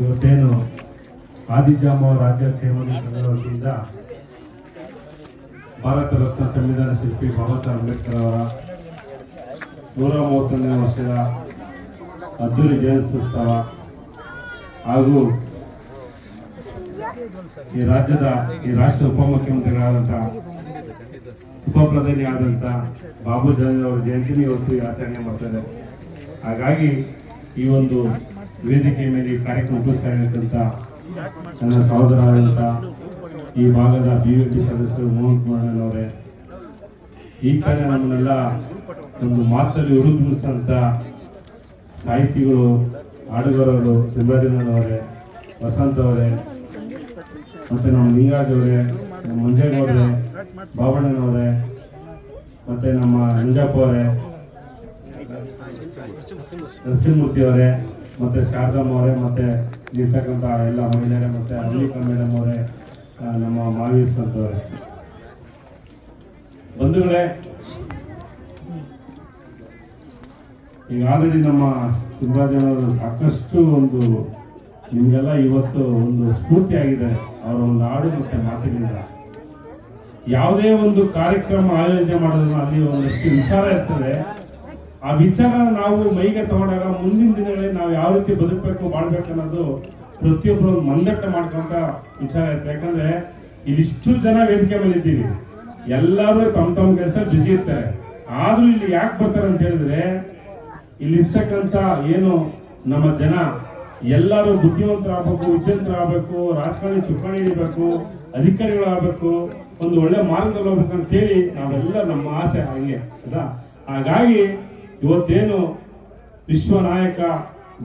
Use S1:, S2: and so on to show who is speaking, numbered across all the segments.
S1: ಇವತ್ತೇನು ಆದಿಜಾಮ ರಾಜ್ಯ ಸೇವನೆ ಸಂಘದಿಂದ ಭಾರತ ರತ್ನ ಸಂವಿಧಾನ ಶಿಲ್ಪಿ ಬಾಬಾ ಸಾಹೇಬ್ ಅಂಬೇಡ್ಕರ್ ಅವರ ನೂರ ಮೂವತ್ತೊಂದನೇ ವರ್ಷದ ಅದ್ದೂರಿ ಜಯಂತ್ಯುತ್ಸವ ಹಾಗೂ ಈ ರಾಜ್ಯದ, ಈ ರಾಷ್ಟ್ರ ಉಪಮುಖ್ಯಮಂತ್ರಿಗಳಾದಂಥ ಉಪ ಪ್ರಧಾನಿ ಆದಂಥ ಬಾಬು ಜನ ಅವರ ಜಯಂತಿನ ಇವತ್ತು ಆಚರಣೆ ಮಾಡ್ತಾರೆ ಹಾಗಾಗಿ ಈ ಒಂದು ವೇದಿಕೆ ಮೇಲೆ ಈ ಕಾರ್ಯಕ್ರಮ ಇರತಕ್ಕಂಥ ನನ್ನ ಸಹೋದರರಾದಂಥ ಈ ಭಾಗದ ಬಿ ವಿ ಪಿ ಸದಸ್ಯರು ಮೋಹನ್ ಕುಮಾರ್ ಅವರೇ ಈ ಕಡೆ ನಮ್ಮನ್ನೆಲ್ಲ ಒಂದು ಮಾತಲ್ಲಿ ಹುರುದುಂಬಿಸಿದಂಥ ಸಾಹಿತಿಗಳು ಹಾಡುಗಾರರು ತಿಮ್ಮಾಜಿನವರೇ ವಸಂತ ಅವರೇ ಮತ್ತು ನಮ್ಮ ಲಿಂಗಾಜ್ ಅವರೇ, ನಮ್ಮ ಮಂಜೇಗೌಡ್ರೆ, ಬಾಬಣ್ಣನವರೇ, ಮತ್ತು ನಮ್ಮ ಅಂಜಪ್ಪ ಅವರೇ, ನರಸಿಂಹಮೂರ್ತಿ ಅವರೇ ಮತ್ತೆ ಶಾರದಮ್ಮ ಅವರೇ, ಮತ್ತೆ ಇರ್ತಕ್ಕಂಥ ಎಲ್ಲ ಮಹಿಳೆಯರೇ, ಮತ್ತೆ ಅಮಲಿಕಾ ಮೇಡಮ್ ಅವರೇ ನಮ್ಮ ಮಾವೀಸ್ ಅಂತವರೇ. ಬಂಧುಗಳೇ ಈಗ ಆಲ್ರೆಡಿ ನಮ್ಮ ತುಂಬ ಜನರು ಸಾಕಷ್ಟು ಒಂದು, ನಿಮಗೆಲ್ಲ ಇವತ್ತು ಒಂದು ಸ್ಫೂರ್ತಿ ಆಗಿದೆ ಅವರ ಒಂದು ಹಾಡು ಮತ್ತೆ ಮಾತಿನಿಂದ. ಯಾವುದೇ ಒಂದು ಕಾರ್ಯಕ್ರಮ ಆಯೋಜನೆ ಮಾಡೋದ್ರಲ್ಲಿ ಒಂದಷ್ಟು ವಿಚಾರ ಇರ್ತದೆ. ಆ ವಿಚಾರ ನಾವು ಮೈಗೆ ತಗೊಂಡಾಗ ಮುಂದಿನ ದಿನಗಳಲ್ಲಿ ನಾವು ಯಾವ ರೀತಿ ಬದುಕಬೇಕು, ಮಾಡ್ಬೇಕು ಅನ್ನೋದು ಪ್ರತಿಯೊಬ್ಬರು ಮಂದಟ್ಟ ಮಾಡ್ಕೊಂತ ವಿಚಾರ ಇರುತ್ತೆ. ಯಾಕಂದ್ರೆ ಇಲ್ಲಿಷ್ಟು ಜನ ವೇದಿಕೆ ಮೇಲೆ ಇದ್ದೀವಿ. ಎಲ್ಲರೂ ತಮ್ಮ ತಮ್ಮ ಕೆಲಸ ಬಿಸಿ ಇರ್ತಾರೆ. ಆದ್ರೂ ಇಲ್ಲಿ ಯಾಕೆ ಬರ್ತಾರೆ ಅಂತ ಹೇಳಿದ್ರೆ, ಇಲ್ಲಿರ್ತಕ್ಕಂಥ ಏನು ನಮ್ಮ ಜನ, ಎಲ್ಲರೂ ಬುದ್ಧಿವಂತರಾಗಬೇಕು ವಿದ್ವಂತರಾಗಬೇಕು ರಾಜಕಾರಣಿ ಚುಕ್ಕಾಣಿ ಹಿಡಿಬೇಕು, ಅಧಿಕಾರಿಗಳಾಗಬೇಕು, ಒಂದು ಒಳ್ಳೆ ಮಾರ್ಗದಲ್ಲಿ ಹೋಗ್ಬೇಕು ಅಂತೇಳಿ ನಾವೆಲ್ಲ ನಮ್ಮ ಆಸೆ ಹಾಗೆ ಅಲ್ಲ ಹಾಗಾಗಿ ಇವತ್ತೇನು ವಿಶ್ವ ನಾಯಕ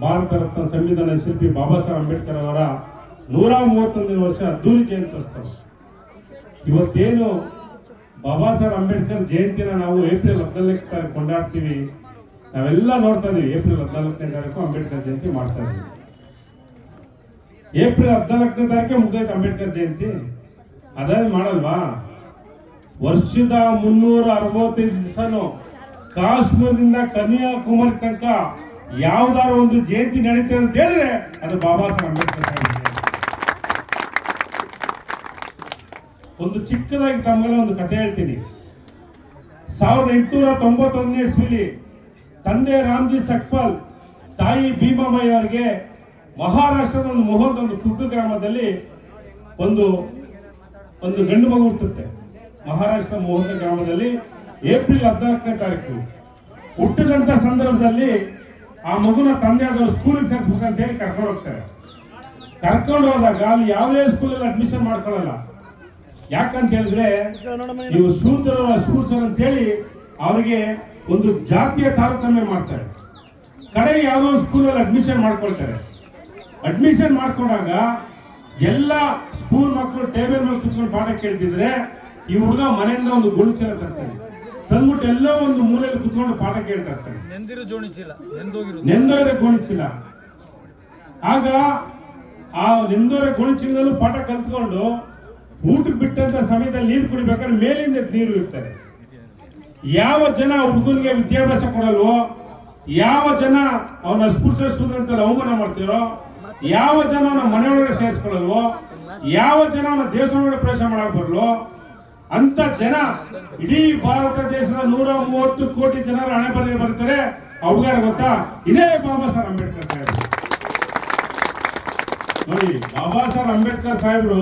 S1: ಭಾರತ ರತ್ನ ಸಂವಿಧಾನ ಶಿಲ್ಪಿ ಬಾಬಾ ಸಾಹೇಬ್ ಅಂಬೇಡ್ಕರ್ ಅವರ ನೂರ ಮೂವತ್ತೊಂದನೇ ವರ್ಷ ಅದ್ದೂರಿ ಜಯಂತಿ ಇವತ್ತೇನು ಬಾಬಾ ಸಾಹೇಬ್ ಅಂಬೇಡ್ಕರ್ ಜಯಂತಿನ ನಾವು ಏಪ್ರಿಲ್ ಹದಿನಾಲ್ಕನೇ ತಾರೀಕು ಕೊಂಡಾಡ್ತೀವಿ, ನಾವೆಲ್ಲ ನೋಡ್ತಾ ಇದೀವಿ, ಏಪ್ರಿಲ್ ಹದಿನಾಲ್ಕನೇ ತಾರೀಕು ಅಂಬೇಡ್ಕರ್ ಜಯಂತಿ ಮಾಡ್ತಾ ಇದ್ದೀವಿ ಏಪ್ರಿಲ್ ಹದಿನಾಲ್ಕನೇ ತಾರೀಕೆ ಮುಗ್ದೈತೆ ಅಂಬೇಡ್ಕರ್ ಜಯಂತಿ. ಅದೇ ಮಾಡಲ್ವಾ? ವರ್ಷದ ಮುನ್ನೂರ ಅರವತ್ತೈದು ದಿವಸನು ಕಾಶ್ಮೀರದಿಂದ ಕನ್ಯಾಕುಮಾರಿ ತನಕ ಯಾವ್ದಾರು ಒಂದು ಜಯಂತಿ ನಡೀತದೆ ಅಂತ ಹೇಳಿದ್ರೆ ಅದು ಬಾಬಾ ಸಾಹೇಬ್ ಅಂಬೇಡ್ಕರ್ ಒಂದು ಚಿಕ್ಕದಾಗಿ ತಮ್ಮಲ್ಲೇ ಒಂದು ಕಥೆ ಹೇಳ್ತೀನಿ. ಸಾವಿರದ ಎಂಟುನೂರ ತೊಂಬತ್ತೊಂದನೇ ಇಸ್ವಿಲಿ ತಂದೆ ರಾಮ್ಜಿ ಸಕ್ಪಾಲ್, ತಾಯಿ ಭೀಮಾಬಾಯಿ ಅವರಿಗೆ ಮಹಾರಾಷ್ಟ್ರದ ಒಂದು ಮೊಹರ್ದ ಒಂದು ಕುಗ್ಗು ಗ್ರಾಮದಲ್ಲಿ ಒಂದು ಒಂದು ಗಂಡು ಮಗು ಹುಟ್ಟುತ್ತೆ. ಮಹಾರಾಷ್ಟ್ರ ಮೊಹರ್ದ ಗ್ರಾಮದಲ್ಲಿ ಏಪ್ರಿಲ್ ಹದಿನಾಲ್ಕನೇ ತಾರೀಕು. ಹುಟ್ಟಿದಂತ ಸಂದರ್ಭದಲ್ಲಿ ಆ ಮಗುನ ತಂದೆ ಆದವರು ಸ್ಕೂಲಿಗೆ ಸೇರಿಸ್ಬೇಕಂತ ಹೇಳಿ ಕರ್ಕೊಂಡು ಹೋಗ್ತಾರೆ. ಕರ್ಕೊಂಡು ಹೋದಾಗ ಅಲ್ಲಿ ಯಾವುದೇ ಸ್ಕೂಲಲ್ಲಿ ಅಡ್ಮಿಷನ್ ಮಾಡ್ಕೊಳ್ಳಲ್ಲ. ಯಾಕಂತ ಹೇಳಿದ್ರೆ ನೀವು ಶೂದ್ರ ಅಂತ ಹೇಳಿ ಅವರಿಗೆ ಒಂದು ಜಾತಿಯ ತಾರತಮ್ಯ ಮಾಡ್ತಾರೆ. ಕಡೆ ಯಾವುದೋ ಸ್ಕೂಲಲ್ಲಿ ಅಡ್ಮಿಷನ್ ಮಾಡ್ಕೊಳ್ತಾರೆ. ಅಡ್ಮಿಷನ್ ಮಾಡ್ಕೊಂಡಾಗ ಎಲ್ಲ ಸ್ಕೂಲ್ ಮಕ್ಕಳು ಟೇಬಲ್ ಮೇಲೆ ಕುತ್ಕೊಂಡು ಪಾಠ ಕೇಳ್ತಿದ್ರೆ ಈ ಹುಡುಗ ಮನೆಯಿಂದ ಒಂದು ಗುಣಚಲ ತರ್ತಾನೆ. ತಂದ್ಬಿಟ್ಟು ಎಲ್ಲ ಒಂದು ಮೂಲೆಯಲ್ಲಿ ಕುತ್ಕೊಂಡು ಪಾಠ ಕೇಳ್ತಾ ಇರ್ತಾರೆ.
S2: ನೆಂದಿರೋ ಜೋಣಿ ಚೀಲ ನೆಂದೋಗಿರೋದು
S1: ನೆಂದೋರೆ ಗೋಣಿಚಿಲ್ಲ ಆಗ ಆ ನೆಂದೋರೆ ಗೋಣಿಚೀಲದಲ್ಲೂ ಪಾಠ ಕಲ್ತ್ಕೊಂಡು ಊಟಕ್ಕೆ ಬಿಟ್ಟಂತ ಸಮಯದಲ್ಲಿ ನೀರು ಕುಡಿಬೇಕಾದ್ರೆ ಮೇಲಿಂದ ನೀರು ಇರ್ತಾರೆ ಯಾವ ಜನ ಹುಡುಗನಿಗೆ ವಿದ್ಯಾಭ್ಯಾಸ ಕೊಡಲ್ವೋ ಯಾವ ಜನ ಅವನ ಸ್ಫೂರ್ತ ಶೂದ್ರ ಅಂತ ಅವಮಾನ ಮಾಡ್ತಿರೋ ಯಾವ ಜನ ಅವನ ಮನೆಯೊಳಗಡೆ ಸೇರಿಸ್ಕೊಳ್ಳಲ್ವೋ ಯಾವ ಜನ ಅವನ ದೇಶದೊಳಗಡೆ ಪ್ರವೇಶ ಮಾಡಕ್ ಬರಲ್ವೋ ಅಂತ ಜನ ಇಡೀ ಭಾರತ ದೇಶದ ನೂರ ಮೂವತ್ತು ಕೋಟಿ ಜನರ ಹಣೆ ಬರೆಯ ಬರ್ತಾರೆ. ಅವ್ರಿಗಾರ ಗೊತ್ತಾ? ಇದೇ ಬಾಬಾ ಸಾಹೇಬ್ ಅಂಬೇಡ್ಕರ್ ಸಾಹೇಬ್ ನೋಡಿ, ಬಾಬಾ ಸಾಹೇಬ್ ಅಂಬೇಡ್ಕರ್ ಸಾಹೇಬ್ರು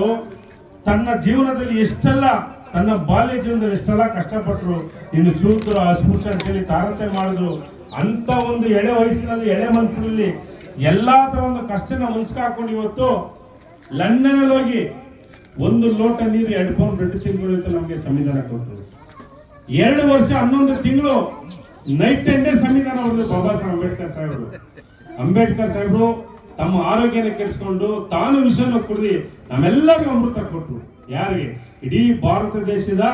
S1: ತನ್ನ ಜೀವನದಲ್ಲಿ ಎಷ್ಟೆಲ್ಲ, ತನ್ನ ಬಾಲ್ಯ ಜೀವನದಲ್ಲಿ ಎಷ್ಟೆಲ್ಲ ಕಷ್ಟಪಟ್ಟರು ಇನ್ನು ಚೂತರು ಅಸ್ಪೃಶ್ಯ ಅಂತೇಳಿ ತಾರತಮ್ಯ ಮಾಡಿದ್ರು. ಅಂತ ಒಂದು ಎಳೆ ವಯಸ್ಸಿನಲ್ಲಿ, ಎಳೆ ಮನಸ್ಸಿನಲ್ಲಿ ಎಲ್ಲಾ ತರ ಒಂದು ಕಷ್ಟನ ಮುನ್ಸ್ಕಾಕೊಂಡು ಇವತ್ತು ಲಂಡನಲ್ಲಿ ಹೋಗಿ ಒಂದು ಲೋಟ ನೀರು ಎರಡು ಪೌಂಡ್ ಎರಡು ತಿಂಗಳು ಅಂತ ನಮಗೆ ಸಂವಿಧಾನ ಕೊಡ್ತದೆ ಎರಡು ವರ್ಷ ಹನ್ನೊಂದು ತಿಂಗಳು ನೈಟ್ ಎಂದೇ ಸಂವಿಧಾನ ಹೊಡೆದು ಬಾಬಾ ಸಾಹೇಬ್ ಅಂಬೇಡ್ಕರ್ ಸಾಹೇಬರು ಅಂಬೇಡ್ಕರ್ ಸಾಹೇಬರು ತಮ್ಮ ಆರೋಗ್ಯನ ಕೆಡಿಸ್ಕೊಂಡು ತಾನು ವಿಷಯನ ಕುಡಿದು ನಮ್ಮೆಲ್ಲರಿಗೂ ಅಮೃತ ಕೊಟ್ಟರು. ಯಾರಿಗೆ? ಇಡೀ ಭಾರತ ದೇಶದ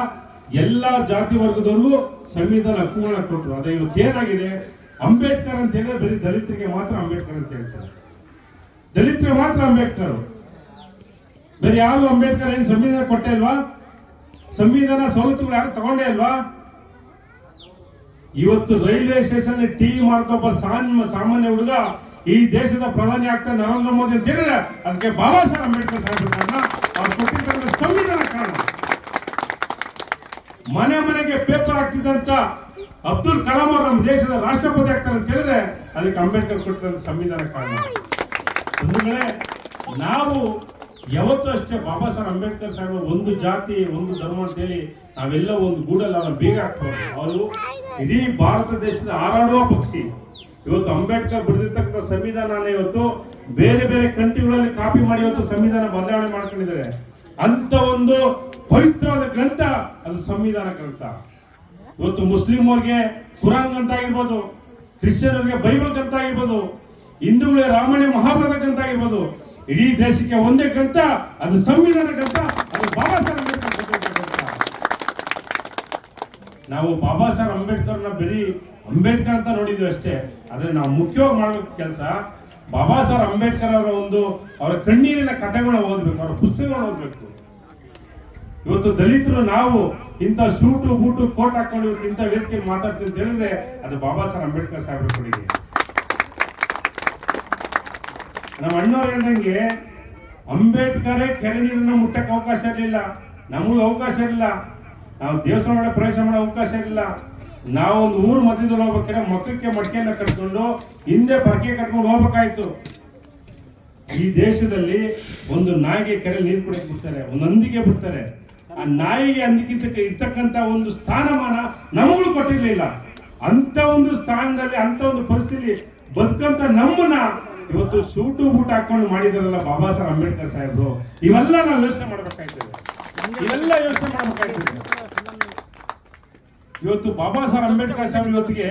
S1: ಎಲ್ಲಾ ಜಾತಿ ವರ್ಗದವರು ಸಂವಿಧಾನ ಹಕ್ಕುಗಳನ್ನ ಕೊಟ್ಟರು. ಅದೇ ಇವತ್ತೇನಾಗಿದೆ ಅಂಬೇಡ್ಕರ್ ಅಂತ ಹೇಳಿದ್ರೆ ಬರೀ ದಲಿತರಿಗೆ ಮಾತ್ರ ಅಂಬೇಡ್ಕರ್ ಅಂತ ಹೇಳ್ತಾರೆ. ದಲಿತರಿಗೆ ಮಾತ್ರ ಅಂಬೇಡ್ಕರ್. ಬೇರೆ ಯಾರು ಅಂಬೇಡ್ಕರ್ ಏನು ಸಂವಿಧಾನ ಕೊಟ್ಟೆ ಅಲ್ವಾ? ಸಂವಿಧಾನ ಸವಲತ್ತುಗಳು ಯಾರು ತಗೊಂಡೇ ಅಲ್ವಾ? ಇವತ್ತು ರೈಲ್ವೆ ಸ್ಟೇಷನ್ ಟೀ ಮಾರ್ಕೊಬ್ಬ ಸಾಮಾನ್ಯ ಹುಡುಗ ಈ ದೇಶದ ಪ್ರಧಾನಿ ಆಗ್ತಾ ನರೇಂದ್ರ ಮೋದಿ ಅಂತ ಹೇಳಿದ್ರೆ ಅದಕ್ಕೆ ಬಾಬಾ ಸಾಹೇಬ್ ಅಂಬೇಡ್ಕರ್ ಸಾಹೇಬ್ ಅವ್ರು ಕೊಟ್ಟಿರ್ತಕ್ಕಂಥ ಸಂವಿಧಾನ ಕಾರಣ. ಮನೆ ಮನೆಗೆ ಪೇಪರ್ ಆಗ್ತಿದ್ದಂತ ಅಬ್ದುಲ್ ಕಲಾಂ ಅವರು ನಮ್ಮ ದೇಶದ ರಾಷ್ಟ್ರಪತಿ ಆಗ್ತಾರೆ ಅಂತ ಹೇಳಿದ್ರೆ ಅದಕ್ಕೆ ಅಂಬೇಡ್ಕರ್ ಕೊಟ್ಟಿದ್ದಂತ ಸಂವಿಧಾನ ಕಾರಣ. ನಾವು ಯಾವತ್ತೂ ಅಷ್ಟೇ ಬಾಬಾ ಸಾಹೇಬ್ ಅಂಬೇಡ್ಕರ್ ಸಾಹೇಬ್ ಒಂದು ಜಾತಿ, ಒಂದು ಧರ್ಮ ಅಂತ ಹೇಳಿ ನಾವೆಲ್ಲ ಒಂದು ಗೂಡಲ್ಲಿ ಅವರ ಬೀಗ ಹಾಕ್ಬೋದು ಅವರು ಇಡೀ ಭಾರತ ದೇಶದ ಹಾರಾಡುವ ಪಕ್ಷಿ. ಇವತ್ತು ಅಂಬೇಡ್ಕರ್ ಬರೆದಿರ್ತಕ್ಕಂಥ ಸಂವಿಧಾನ ಇವತ್ತು ಬೇರೆ ಬೇರೆ ಕಂಟ್ರಿಗಳಲ್ಲಿ ಕಾಪಿ ಮಾಡಿ ಇವತ್ತು ಸಂವಿಧಾನ ಬದಲಾವಣೆ ಮಾಡ್ಕೊಂಡಿದ್ದಾರೆ. ಅಂತ ಒಂದು ಪವಿತ್ರವಾದ ಗ್ರಂಥ ಅದು ಸಂವಿಧಾನ ಗ್ರಂಥ. ಇವತ್ತು ಮುಸ್ಲಿಂ ಅವ್ರಿಗೆ ಕುರಾನ್ ಗ್ರಂಥ ಆಗಿರ್ಬೋದು, ಕ್ರಿಶ್ಚಿಯನ್ರಿಗೆ ಬೈಬಲ್ ಗ್ರಂಥ ಆಗಿರ್ಬೋದು, ಹಿಂದೂಗಳಿಗೆ ರಾಮಾಯಣ ಮಹಾಭಾರತ ಗ್ರಂಥ ಆಗಿರ್ಬೋದು ಇಡೀ ದೇಶಕ್ಕೆ ಒಂದೇ ಗ್ರಂಥ, ಅದು ಸಂವಿಧಾನ ಗ್ರಂಥ, ಅದು ಬಾಬಾ ಸಾಹೇಬ್ ಅಂಬೇಡ್ಕರ್. ನಾವು ಬಾಬಾ ಸಾಹೇಬ್ ಅಂಬೇಡ್ಕರ್ನ ಬರೀ ಅಂಬೇಡ್ಕರ್ ಅಂತ ನೋಡಿದ್ವಿ ಅಷ್ಟೇ, ಆದರೆ ನಾವು ಮುಖ್ಯವಾಗಿ ಮಾಡಬೇಕು ಕೆಲಸ ಬಾಬಾ ಸಾಹೇಬ್ ಅಂಬೇಡ್ಕರ್ ಅವರ ಒಂದು, ಅವರ ಕಣ್ಣೀರಿನ ಕಥೆಗಳು ಓದಬೇಕು, ಅವರ ಪುಸ್ತಕಗಳು ಓದಬೇಕು ಇವತ್ತು ದಲಿತರು ನಾವು ಇಂಥ ಶೂಟು ಬೂಟು ಕೋಟ್ ಹಾಕೊಂಡು ಇವತ್ತು ಇಂಥ ವೇದಿಕೆ ಮಾತಾಡ್ತೀವಿ ಅಂತ ಹೇಳಿದ್ರೆ ಅದು ಬಾಬಾ ಸಾಹೇಬ್ ಅಂಬೇಡ್ಕರ್ ಸಾಹೇಬ್ರ ಕೊಡುಗೆ ನಮ್ಮ ಅಣ್ಣವ್ರು ಹೇಳ್ದಂಗೆ ಅಂಬೇಡ್ಕರೇ ಕೆರೆ ನೀರನ್ನ ಮುಟ್ಟಕ್ಕೆ ಅವಕಾಶ ಇರಲಿಲ್ಲ. ನಮಗೂ ಅವಕಾಶ ಇರಲಿಲ್ಲ. ನಾವು ದೇವಸ್ಥಾನ ಒಳಗೆ ಪ್ರವೇಶ ಮಾಡೋ ಅವಕಾಶ ಇರಲಿಲ್ಲ. ನಾವು ಒಂದು ಊರು ಮಧ್ಯದಲ್ಲಿ ಹೋಗ್ಬೇಕಾದ್ರೆ ಮಕ್ಕಕ್ಕೆ ಮಡಿಕೆಯನ್ನು ಕಟ್ಕೊಂಡು ಹಿಂದೆ ಪರಕೆ ಕಟ್ಕೊಂಡು ಹೋಗ್ಬೇಕಾಯ್ತು. ಈ ದೇಶದಲ್ಲಿ ಒಂದು ನಾಯಿಗೆ ಕೆರೆ ನೀರು ಕುಡಿಯಕ್ಕೆ ಬಿಡ್ತಾರೆ, ಒಂದು ಅಂದಿಗೆ ಬಿಡ್ತಾರೆ. ಆ ನಾಯಿಗೆ ಅಂದಿಗಿಂತ ಇರ್ತಕ್ಕಂಥ ಒಂದು ಸ್ಥಾನಮಾನ ನಮಗೂ ಕೊಟ್ಟಿರಲಿಲ್ಲ. ಅಂತ ಒಂದು ಸ್ಥಾನದಲ್ಲಿ ಅಂತ ಒಂದು ಪರಿಸ್ಥಿತಿ ಬದುಕಂತ ನಮ್ಮನ್ನ ಇವತ್ತು ಸೂಟು ಬೂಟ್ ಹಾಕೊಂಡು ಮಾಡಿದಾರಲ್ಲ ಬಾಬಾ ಸಾಹೇಬ್ ಅಂಬೇಡ್ಕರ್ ಸಾಹೇಬ್ರು, ಇವೆಲ್ಲ ನಾವು ಯೋಚನೆ ಮಾಡ್ಬೇಕಾಯ್ತದೆ. ಇವೆಲ್ಲ ಯೋಚನೆ ಮಾಡ್ಬೇಕಾಯ್ತದೆ. ಇವತ್ತು ಬಾಬಾ ಸಾಹೇಬ್ ಅಂಬೇಡ್ಕರ್ ಸಾಹೇಬ್ ಇವತ್ತಿಗೆ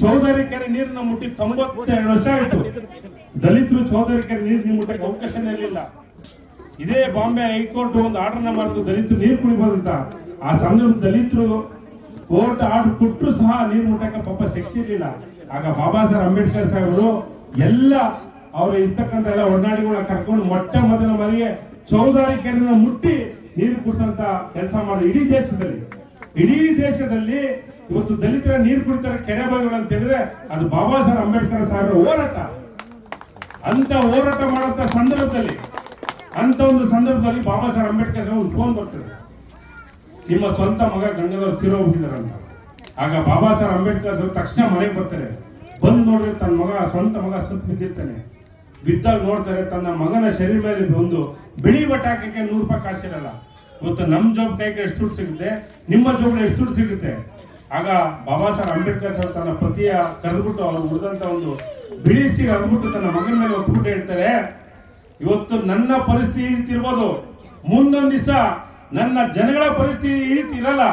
S1: ಚೌಧರಿ ಕೆರೆ ನೀರನ್ನ ಮುಟ್ಟಿ ತೊಂಬತ್ತೆರಡು ವರ್ಷ ಆಯ್ತು. ದಲಿತರು ಚೌಧರಿ ಕೆರೆ ನೀರು ಮುಟ್ಟಕ್ಕೆ ಅವಕಾಶನೇ ಇರಲಿಲ್ಲ. ಇದೇ ಬಾಂಬೆ ಹೈಕೋರ್ಟ್ ಒಂದು ಆರ್ಡರ್ನ ಮಾಡಿತು ದಲಿತರು ನೀರು ಕುಡಿಬೋದಂತ. ಆ ಸಂದರ್ಭ ದಲಿತರು ಕೋರ್ಟ್ ಆರ್ಡರ್ ಕೊಟ್ಟರು ಸಹ ನೀರು ಮುಟ್ಟಕ್ಕೆ ಪಾಪ ಶಕ್ತಿ ಇರಲಿಲ್ಲ. ಆಗ ಬಾಬಾ ಸಾಹೇಬ್ ಅಂಬೇಡ್ಕರ್ ಸಾಹೇಬರು ಎಲ್ಲ ಅವರು ಇರ್ತಕ್ಕಂಥ ಎಲ್ಲ ಒಡನಾಡಿಗಳನ್ನ ಕರ್ಕೊಂಡು ಮೊಟ್ಟ ಮೊದಲ ಮನೆಗೆ ಚೌದಾರಿ ಕೆರೆನ ಮುಟ್ಟಿ ನೀರು ಕುಡಿಸಂತ ಕೆಲಸ ಮಾಡಿ ಇಡೀ ದೇಶದಲ್ಲಿ. ಇಡೀ ದೇಶದಲ್ಲಿ ಇವತ್ತು ದಲಿತರ ನೀರು ಕುಡಿತಾರೆ, ಕೆರೆ ಬಾವಿಗಳು ಅಂತ ಹೇಳಿದ್ರೆ ಅದು ಬಾಬಾ ಸಾಹೇಬ್ ಅಂಬೇಡ್ಕರ್ ಸಾಹೇಬರ ಹೋರಾಟ. ಅಂತ ಹೋರಾಟ ಮಾಡಂತ ಸಂದರ್ಭದಲ್ಲಿ, ಅಂತ ಒಂದು ಸಂದರ್ಭದಲ್ಲಿ ಬಾಬಾ ಸಾಹೇಬ್ ಅಂಬೇಡ್ಕರ್ ಸಾಹೇಬ್ ಫೋನ್ ಬರ್ತದೆ. ನಿಮ್ಮ ಸ್ವಂತ ಮಗ ಗಂಗಾಧರ್ ತೀರೋಗ್ಬಿಟ್ಟಿದ್ದಾರೆ ಅಂತ ಆಗ ಬಾಬಾ ಸಾಹೇಬ್ ಅಂಬೇಡ್ಕರ್ ತಕ್ಷಣ ಮನೆಗೆ ಬರ್ತಾರೆ. ಬಂದು ನೋಡ್ರಿ ತನ್ನ ಮಗ, ಸ್ವಂತ ಮಗ ಸತ್ತು ಬಿದ್ದಿರ್ತಾನೆ. ಬಿದ್ದಾಗ ನೋಡ್ತಾರೆ ತನ್ನ ಮಗನ ಶರೀರ ಮೇಲೆ ಬಂದು ಬಿಳಿ ಬಟ್ಟೆ ಹಾಕಕ್ಕೆ ನೂರು ರೂಪಾಯಿ ಕಾಸಿರಲ್ಲ. ಇವತ್ತು ನಮ್ಮ ಜೋಬ್ ಕೈಗೆ ಎಷ್ಟು ದುಡ್ಡು ಸಿಗುತ್ತೆ? ನಿಮ್ಮ ಜೋಬ್ನ ಎಷ್ಟು ದುಡ್ಡು ಸಿಗುತ್ತೆ? ಆಗ ಬಾಬಾ ಸಾಹೇಬ್ ಅಂಬೇಡ್ಕರ್ ಸರ್ ತನ್ನ ಪತಿಯ ಕರೆದ್ಬಿಟ್ಟು ಅವ್ರು ಉಳಿದಂಥ ಒಂದು ಬಿಳಿ ಸೀರೆ ಅಂದ್ಬಿಟ್ಟು ತನ್ನ ಮಗನ ಮೇಲೆ ಒಪ್ಪಿಬಿಟ್ಟು ಹೇಳ್ತಾರೆ, ಇವತ್ತು ನನ್ನ ಪರಿಸ್ಥಿತಿ ಈ ಇರ್ಬೋದು. ಮುಂದೊಂದು ದಿವಸ ನನ್ನ ಜನಗಳ ಪರಿಸ್ಥಿತಿ ಈ ರೀತಿ ಇರಲ್ಲ.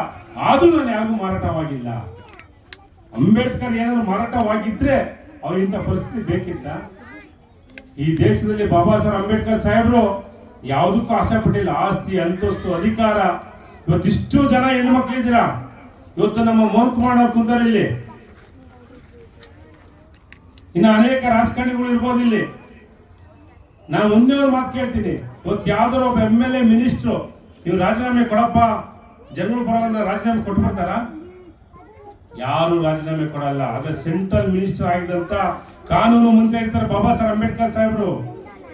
S1: ಆದರೂ ನಾನು ಯಾರಿಗೂ ಮಾರಾಟವಾಗಿಲ್ಲ. ಅಂಬೇಡ್ಕರ್ ಏನಾದ್ರು ಮಾರಾಟವಾಗಿದ್ರೆ ಅವ್ರ ಇಂಥ ಪರಿಸ್ಥಿತಿ ಬೇಕಿತ್ತ? ಈ ದೇಶದಲ್ಲಿ ಬಾಬಾ ಸಾಹೇಬ್ ಅಂಬೇಡ್ಕರ್ ಸಾಹೇಬರು ಯಾವುದಕ್ಕೂ ಆಸೆ ಪಟ್ಟಿಲ್ಲ ಆಸ್ತಿ, ಅಂತಸ್ತು, ಅಧಿಕಾರ. ಇವತ್ತಿಷ್ಟು ಜನ ಹೆಣ್ಣು ಮಕ್ಕಳಿದ್ದೀರಾ ಇವತ್ತು ನಮ್ಮ ಮೋಹನ್ ಕುಮಾರ್ ಕುಂತಾರೆ ಇಲ್ಲಿ. ಇನ್ನು ಅನೇಕ ರಾಜಕಾರಣಿಗಳು ಇರ್ಬೋದು ಇಲ್ಲಿ. ನಾನು ಒಂದೇ ಒಂದು ಮಾತು ಕೇಳ್ತೀನಿ. ಇವತ್ತು ಯಾವ್ದಾರು ಒಬ್ಬ ಎಂ ಎಲ್ ಎ ಮಿನಿಸ್ಟ್ರು ನೀವು ರಾಜೀನಾಮೆ ಕೊಡಪ್ಪ ಜನಗಳು ಬರೋದಂದ್ರೆ ರಾಜೀನಾಮೆ ಕೊಟ್ಟು ಯಾರು ರಾಜೀನಾಮೆ ಕೊಡಲ್ಲ. ಅದು ಸೆಂಟ್ರಲ್ ಮಿನಿಸ್ಟರ್ ಆಗಿದಂತ ಕಾನೂನು ಮುಂದೆ ಇರ್ತಾರೆ ಬಾಬಾ ಸಾಹೇಬ್ ಅಂಬೇಡ್ಕರ್ ಸಾಹೇಬರು.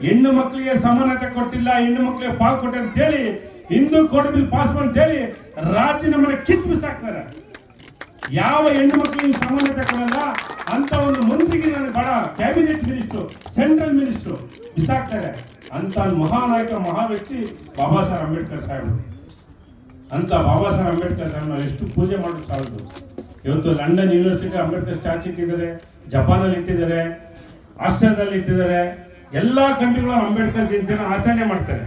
S1: ಹೆಣ್ಣು ಮಕ್ಕಳಿಗೆ ಸಮಾನತೆ ಕೊಟ್ಟಿಲ್ಲ, ಹೆಣ್ಣು ಮಕ್ಕಳಿಗೆ ಪಾಲ್ ಕೊಟ್ಟೆ ಅಂತ ಹೇಳಿ, ಹಿಂದೂ ಕೋರ್ಟ್ ಬಿಲ್ ಪಾಸ್ ಹೇಳಿ ರಾಜೀನಾಮೆ ಕಿತ್ತು ಬಿಸಾಕ್ತಾರೆ. ಯಾವ ಹೆಣ್ಣು ಮಕ್ಕಳಿಗೆ ಸಮಾನತೆ ಕೊಡಲ್ಲ, ಅಂತ ಒಂದು ಮಂತ್ರಿಗೆ ನಾನು ಬಡ ಕ್ಯಾಬಿನೆಟ್ ಮಿನಿಸ್ಟರ್, ಸೆಂಟ್ರಲ್ ಮಿನಿಸ್ಟರ್ ಬಿಸಾಕ್ತಾರೆ. ಅಂತ ಮಹಾನಾಯಕ ಮಹಾ ವ್ಯಕ್ತಿ ಬಾಬಾ ಸಾಹೇಬ್ ಅಂಬೇಡ್ಕರ್ ಸಾಹೇಬರು. ಅಂತ ಬಾಬಾ ಸಾಹೇಬ್ ಅಂಬೇಡ್ಕರ್ ಸಾಹೇಬ್ ನಾವು ಎಷ್ಟು ಪೂಜೆ ಮಾಡೋದು ಸಾಲದು ಇವತ್ತು ಲಂಡನ್ ಯೂನಿವರ್ಸಿಟಿ ಅಂಬೇಡ್ಕರ್ ಸ್ಟ್ಯಾಚು ಇಟ್ಟಿದ್ದಾರೆ, ಜಪಾನಲ್ಲಿ ಇಟ್ಟಿದ್ದಾರೆ, ಆಸ್ಟ್ರೇಲಿಯಾದಲ್ಲಿ ಇಟ್ಟಿದ್ದಾರೆ. ಎಲ್ಲಾ ಕಂಟ್ರಿಗಳು ಅಂಬೇಡ್ಕರ್ ಜಯಂತಿಯನ್ನು ಆಚರಣೆ ಮಾಡ್ತಾರೆ.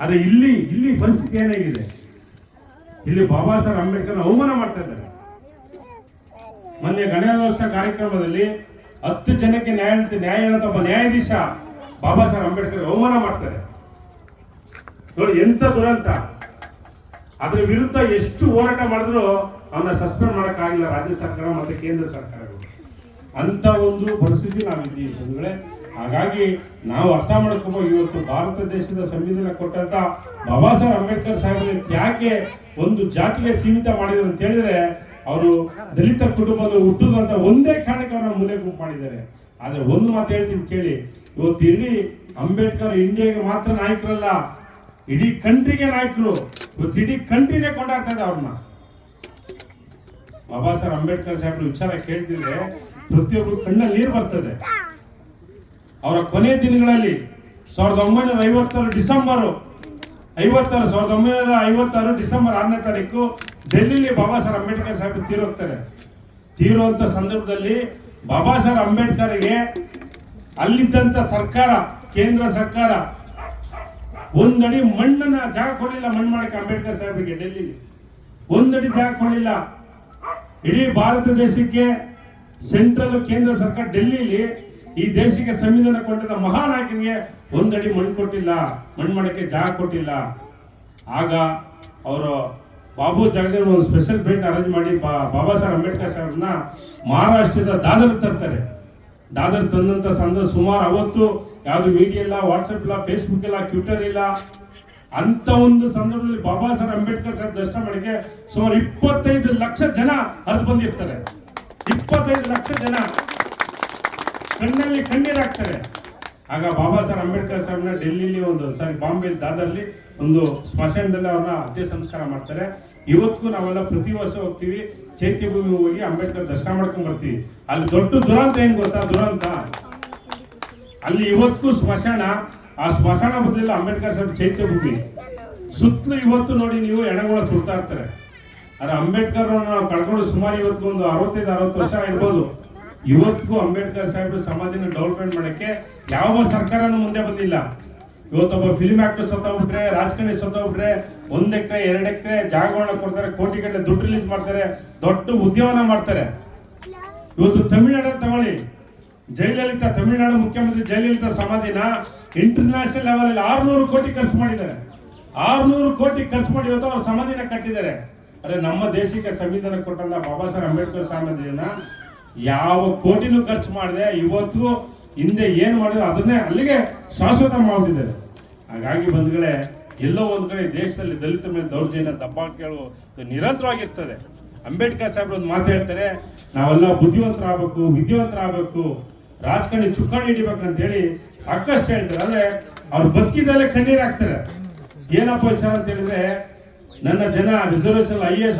S1: ಆದರೆ ಇಲ್ಲಿ ಇಲ್ಲಿ ಪರಿಸ್ಥಿತಿ ಏನಾಗಿದೆ? ಇಲ್ಲಿ ಬಾಬಾ ಸಾಹೇಬ್ ಅಂಬೇಡ್ಕರ್ ಅವಮಾನ ಮಾಡ್ತಾ ಇದ್ದಾರೆ. ಮೊನ್ನೆ ಗಣೇಶೋತ್ಸವ ಕಾರ್ಯಕ್ರಮದಲ್ಲಿ ಹತ್ತು ಜನಕ್ಕೆ ನ್ಯಾಯ ನ್ಯಾಯ ಒಬ್ಬ ನ್ಯಾಯಾಧೀಶ ಬಾಬಾ ಸಾಹೇಬ್ ಅಂಬೇಡ್ಕರ್ ಅವಮಾನ ಮಾಡ್ತಾರೆ. ನೋಡಿ, ಎಂತ ದುರಂತ. ಅದ್ರ ವಿರುದ್ಧ ಎಷ್ಟು ಹೋರಾಟ ಮಾಡಿದ್ರು ಅವನ್ನ ಸಸ್ಪೆಂಡ್ ಮಾಡೋಕ್ಕಾಗಿಲ್ಲ ರಾಜ್ಯ ಸರ್ಕಾರ ಮತ್ತೆ ಕೇಂದ್ರ ಸರ್ಕಾರಗಳು. ಅಂತ ಒಂದು ಪರಿಸ್ಥಿತಿ ಬಂಧುಗಳೇ ಹಾಗಾಗಿ ನಾವು ಅರ್ಥ ಮಾಡ್ಕೋಬೇಕು ಇವತ್ತು ಭಾರತ ದೇಶದ ಸಂವಿಧಾನ ಕೊಟ್ಟಂತ ಬಾಬಾ ಸಾಹೇಬ್ ಅಂಬೇಡ್ಕರ್ ಸಾಹೇಬ್ ಯಾಕೆ ಒಂದು ಜಾತಿಗೆ ಸೀಮಿತ ಮಾಡಿದ್ರು ಅಂತ ಹೇಳಿದ್ರೆ, ಅವರು ದಲಿತ ಕುಟುಂಬದ ಹುಟ್ಟುದಂತ ಒಂದೇ ಕಾರಣಕ್ಕೆ ಅವ್ರನ್ನ ಮೂಲೆ ಗುಂಪು ಮಾಡಿದ್ದಾರೆ. ಆದ್ರೆ ಒಂದು ಮಾತು ಹೇಳ್ತೀನಿ ಕೇಳಿ. ಇವತ್ತು ಇಡೀ ಅಂಬೇಡ್ಕರ್ ಇಂಡಿಯಾಗೆ ಮಾತ್ರ ನಾಯಕರಲ್ಲ, ಇಡೀ ಕಂಟ್ರಿಗೆ ನಾಯಕರು. ಇವತ್ತು ಇಡೀ ಕಂಟ್ರಿನೇ ಕೊಂಡಾಡ್ತಾ ಇದೆ ಅವ್ರನ್ನ. ಬಾಬಾ ಸಾಹೇಬ್ ಅಂಬೇಡ್ಕರ್ ಸಾಹೇಬ್ರ ವಿಚಾರ ಕೇಳ್ತಿದ್ರೆ ಪ್ರತಿಯೊಬ್ಬರು ಕಣ್ಣಲ್ಲಿ ನೀರು ಬರ್ತದೆ. ಅವರ ಕೊನೆ ದಿನಗಳಲ್ಲಿ ಸಾವಿರದ ಒಂಬೈನೂರ ಐವತ್ತಾರು ಡಿಸೆಂಬರು, ಐವತ್ತಾರು, ಸಾವಿರದ ಒಂಬೈನೂರ ಐವತ್ತಾರು ಡಿಸೆಂಬರ್ ಆರನೇ ತಾರೀಕು ಡೆಲ್ಲಿಲಿ ಬಾಬಾ ಸಾಹೇಬ್ ಅಂಬೇಡ್ಕರ್ ಸಾಹೇಬ್ ತೀರೋಗ್ತಾರೆ. ತೀರುವಂತ ಸಂದರ್ಭದಲ್ಲಿ ಬಾಬಾ ಸಾಹೇಬ್ ಅಂಬೇಡ್ಕರ್ಗೆ ಅಲ್ಲಿದ್ದಂಥ ಸರ್ಕಾರ, ಕೇಂದ್ರ ಸರ್ಕಾರ ಒಂದಡಿ ಮಣ್ಣನ್ನ ಜಾಗ ಕೊಡಲಿಲ್ಲ ಮಣ್ಣು ಮಾಡಕ್ಕೆ ಅಂಬೇಡ್ಕರ್ ಸಾಹೇಬ್ರಿಗೆ ಡೆಲ್ಲಿಲಿ ಒಂದಡಿ ಜಾಗ ಕೊಡಲಿಲ್ಲ. ಇಡೀ ಭಾರತ ದೇಶಕ್ಕೆ ಸೆಂಟ್ರಲ್ ಕೇಂದ್ರ ಸರ್ಕಾರ ಡೆಲ್ಲಿಲಿ ಈ ದೇಶಕ್ಕೆ ಸಂವಿಧಾನ ಕೊಟ್ಟಿದ್ದ ಮಹಾನಾಯಕನಿಗೆ ಒಂದಡಿ ಮಣ್ಣು ಕೊಟ್ಟಿಲ್ಲ, ಮಣ್ಣು ಮಾಡಕ್ಕೆ ಜಾಗ ಕೊಟ್ಟಿಲ್ಲ. ಆಗ ಅವರು ಬಾಬು ಜಗಜನ್ ಒಂದು ಸ್ಪೆಷಲ್ ಫ್ಲೈಟ್ ಅರೇಂಜ್ ಮಾಡಿ ಬಾ- ಬಾಬಾ ಸಾಹೇಬ್ ಅಂಬೇಡ್ಕರ್ ಸಾಹೇಬ್ನ ಮಹಾರಾಷ್ಟ್ರದ ದಾದರ್ ತರ್ತಾರೆ. ದಾದರ್ ತಂದಂಥ ಸಂದರ್ಭ ಸುಮಾರು ಅವತ್ತು ಯಾವುದು ಮೀಡಿಯಾ ಇಲ್ಲ ವಾಟ್ಸಪ್ ಇಲ್ಲ ಫೇಸ್ಬುಕ್ ಇಲ್ಲ ಟ್ವಿಟರ್ ಇಲ್ಲ. ಅಂತ ಒಂದು ಸಂದರ್ಭದಲ್ಲಿ ಬಾಬಾ ಸಾಹೇಬ್ ಅಂಬೇಡ್ಕರ್ ಸಾಹೇಬ್ ದರ್ಶನ ಮಾಡಿಕೆ ಸುಮಾರು ಇಪ್ಪತ್ತೈದು ಲಕ್ಷ ಜನ ಅದು ಬಂದಿರ್ತಾರೆ. ಇಪ್ಪತ್ತೈದು ಲಕ್ಷ ಜನ. ಕಣ್ಣಲ್ಲಿ ಕಣ್ಣೀರಾಗ್ತಾರೆ ಆಗ ಬಾಬಾ ಸಾಹೇಬ್ ಅಂಬೇಡ್ಕರ್ ಸಾಹೇಬ್ನ ಡೆಲ್ಲಿಲಿ ಒಂದು, ಸಾರಿ ಬಾಂಬೆ ದಾದರ್ಲಿ ಒಂದು ಸ್ಮಶಾನದಲ್ಲಿ ಅವ್ರನ್ನ ಅಂತ್ಯ ಸಂಸ್ಕಾರ ಮಾಡ್ತಾರೆ. ಇವತ್ತಿಗೂ ನಾವೆಲ್ಲ ಪ್ರತಿ ವರ್ಷ ಹೋಗ್ತೀವಿ. ಚೈತ್ಯ ಭೂಮಿ ಹೋಗಿ ಅಂಬೇಡ್ಕರ್ ದರ್ಶನ ಮಾಡ್ಕೊಂಡ್ ಬರ್ತೀವಿ. ಅಲ್ಲಿ ದೊಡ್ಡ ದುರಂತ ಏನು ಗೊತ್ತಾ? ದುರಂತ. ಅಲ್ಲಿ ಇವತ್ತಿಗೂ ಸ್ಮಶಾನ. ಆ ಸ್ಮಶಾನ ಬದಲಿಲ್ಲ ಅಂಬೇಡ್ಕರ್ ಸಾಹೇಬ್ ಚೈತ್ಯ ಭೂಮಿ. ಸುತ್ತಲೂ ಇವತ್ತು ನೋಡಿ ನೀವು ಎಣಗಳ ಸುಡ್ತಾ ಇರ್ತಾರೆ. ಆದ್ರೆ ಅಂಬೇಡ್ಕರ್ ನಾವು ಕಳ್ಕೊಂಡು ಸುಮಾರು ಇವತ್ತು ಒಂದು ಅರವತ್ತೈದು, ಅರವತ್ತು ವರ್ಷ ಇರ್ಬೋದು. ಇವತ್ತಿಗೂ ಅಂಬೇಡ್ಕರ್ ಸಾಹೇಬ್ರು ಸಮಾಧಿನ ಡೆವಲಪ್ಮೆಂಟ್ ಮಾಡಕ್ಕೆ ಯಾವ ಸರ್ಕಾರನೂ ಮುಂದೆ ಬಂದಿಲ್ಲ. ಇವತ್ತೊಬ್ಬ ಫಿಲ್ಮ್ ಆಕ್ಟರ್ ಸತ್ತೋಗ್ಬಿಟ್ರೆ ರಾಜಕಾರಣಿ ಸತ್ತೋಗ್ಬಿಟ್ರೆ ಒಂದ್ ಎಕರೆ, ಎರಡ್ ಎಕರೆ ಜಾಗಗಳನ್ನ ಕೊಡ್ತಾರೆ ಕೋಟಿ ಗಟ್ಟಲೆ ದುಡ್ಡು ರಿಲೀಸ್ ಮಾಡ್ತಾರೆ, ದೊಡ್ಡ ಉದ್ಯಮನ ಮಾಡ್ತಾರೆ. ಇವತ್ತು ತಮಿಳ್ನಾಡು ತಗೊಳ್ಳಿ. ಜಯಲಲಿತಾ, ತಮಿಳುನಾಡು ಮುಖ್ಯಮಂತ್ರಿ ಜಯಲಲಿತಾ ಸಮಾಧಿನ ಇಂಟರ್ನ್ಯಾಷನಲ್ ಲೆವೆಲ್ ಅಲ್ಲಿ ಆರ್ನೂರು ಕೋಟಿ ಖರ್ಚು ಮಾಡಿದ್ದಾರೆ. ಆರ್ನೂರು ಕೋಟಿ ಖರ್ಚು ಮಾಡಿ ಇವತ್ತು ಅವ್ರ ಸಮಾಧಿನ ಕಟ್ಟಿದ್ದಾರೆ. ಅರೆ, ನಮ್ಮ ದೇಶಕ್ಕೆ ಸಂವಿಧಾನ ಕೊಟ್ಟಂತ ಬಾಬಾ ಸಾಹೇಬ್ ಅಂಬೇಡ್ಕರ್ ಸಮಾಧಿಯನ್ನ ಯಾವ ಕೋಟಿನೂ ಖರ್ಚು ಮಾಡಿದೆ, ಇವತ್ತು ಹಿಂದೆ ಏನ್ ಮಾಡಿದ್ರು ಅದನ್ನೇ ಅಲ್ಲಿಗೆ ಶಾಶ್ವತ ಮಾಡ್ತಿದ್ದಾರೆ. ಹಾಗಾಗಿ ಬಂಧುಗಳೇ, ಎಲ್ಲೋ ಒಂದ್ ಕಡೆ ದೇಶದಲ್ಲಿ ದಲಿತ ಮೇಲೆ ದೌರ್ಜನ್ಯ ದಬ್ಬಾಳಿಕೆಗಳು ನಿರಂತರವಾಗಿರ್ತದೆ. ಅಂಬೇಡ್ಕರ್ ಸಾಹೇಬ್ರು ಒಂದು ಮಾತು ಹೇಳ್ತಾರೆ, ನಾವೆಲ್ಲ ಬುದ್ಧಿವಂತರಾಗಬೇಕು, ವಿದ್ಯಾವಂತರಾಗಬೇಕು, ರಾಜಕಾರಣಿ ಚುಕ್ಕಾಣಿ ಹಿಡಿಬೇಕಂತ ಹೇಳಿ ಸಾಕಷ್ಟು ಹೇಳ್ತಾರೆ. ಅಂದ್ರೆ ಅವ್ರು ಬದುಕಿದಲ್ಲೇ ಕಣ್ಣೀರ್ ಹಾಕ್ತಾರೆ. ಏನಪ್ಪ ವಿಚಾರ ಅಂತ ಹೇಳಿದ್ರೆ, ನನ್ನ ಜನ ರಿಸರ್ವೇಶನ್ ಐ ಎ ಎಸ್